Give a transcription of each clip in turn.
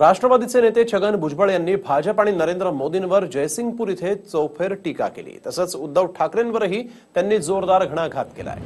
राष्ट्रवादीचे नेते छगन भुजबळ यांनी भाजप आणि नरेंद्र मोदींवर जयसिंगपूर इथे चौफेर टीका केली. तसंच उद्धव ठाकरेंवरही त्यांनी जोरदार घणाघात केलाय.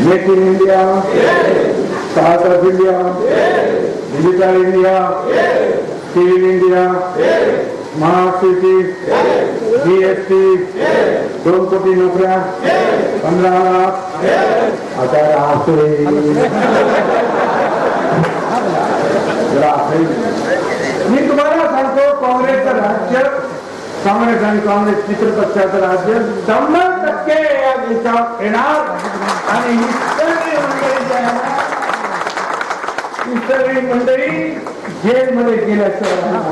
Make in India. India. Digital India. India. City GST दोन कोटी नोकऱ्या पंधरा लाख आता राहतोय मी तुम्हाला सांगतो काँग्रेसचं राज्य काँग्रेस आणि काँग्रेस मित्रपक्षाचं राज्य शंभर टक्के या देशात येणार आणि मंडळी मंडळी जेलमध्ये गेल्याचं